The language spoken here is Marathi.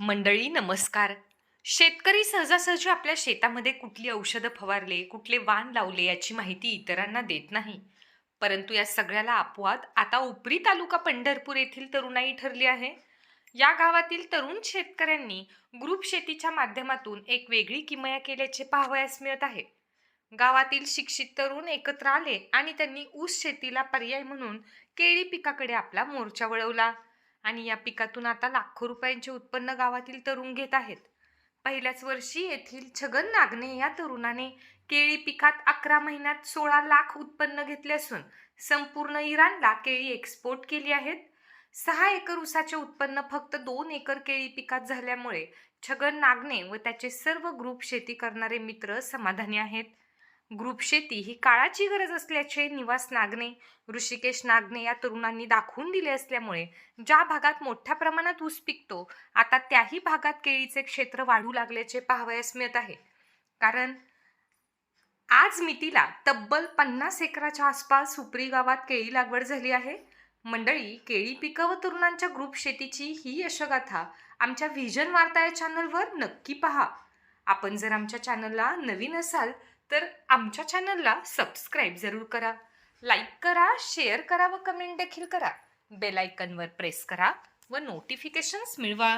मंडळी नमस्कार. शेतकरी सहजासहजी आपल्या शेतामध्ये कुठली औषधं फवारले कुठले वाण लावले याची माहिती इतरांना देत नाही. परंतु या सगळ्याला अपवाद आता उपरी तालुका पंढरपूर येथील तरुणाई ठरली आहे. या गावातील तरुण शेतकऱ्यांनी ग्रुप शेतीच्या माध्यमातून एक वेगळी किमया केल्याचे पाहावयास मिळत आहे. गावातील शिक्षित तरुण एकत्र आले आणि त्यांनी ऊस शेतीला पर्याय म्हणून केळी पिकाकडे आपला मोर्चा वळवला. आणि या पिकातून आता लाखो रुपयांचे उत्पन्न गावातील तरुण घेत आहेत. पहिल्याच वर्षी येथील छगन नागणे या तरुणाने केळी पिकात अकरा महिन्यात सोळा लाख उत्पन्न घेतले असून संपूर्ण इराणला केळी एक्सपोर्ट केली आहेत. सहा एकर ऊसाचे उत्पन्न फक्त दोन एकर केळी पिकात झाल्यामुळे छगन नागणे व त्याचे सर्व ग्रुप शेती करणारे मित्र समाधानी आहेत. ग्रुप शेती ही काळाची गरज असल्याचे निवास नागने ऋषिकेश नागने या तरुणांनी दाखवून दिले असल्यामुळे ज्या भागात मोठ्या प्रमाणात ऊस पिकतो आता त्याही भागात केळीचे क्षेत्र वाढू लागल्याचे पाहावयास मिळत आहे. कारण आज मितीला तब्बल पन्नास एकराच्या आसपास सुपरी गावात केळी लागवड झाली आहे. मंडळी केळी पिकं व तरुणांच्या ग्रुप शेतीची ही यशगाथा आमच्या व्हिजन वार्ता या चॅनलवर नक्की पहा. आपण जर आमच्या चॅनलला नवीन असाल तर आमच्या चॅनलला सबस्क्राईब जरूर करा. लाईक करा शेअर करा व कमेंट देखील करा. बेल आयकनवर प्रेस करा व नोटिफिकेशन्स मिळवा.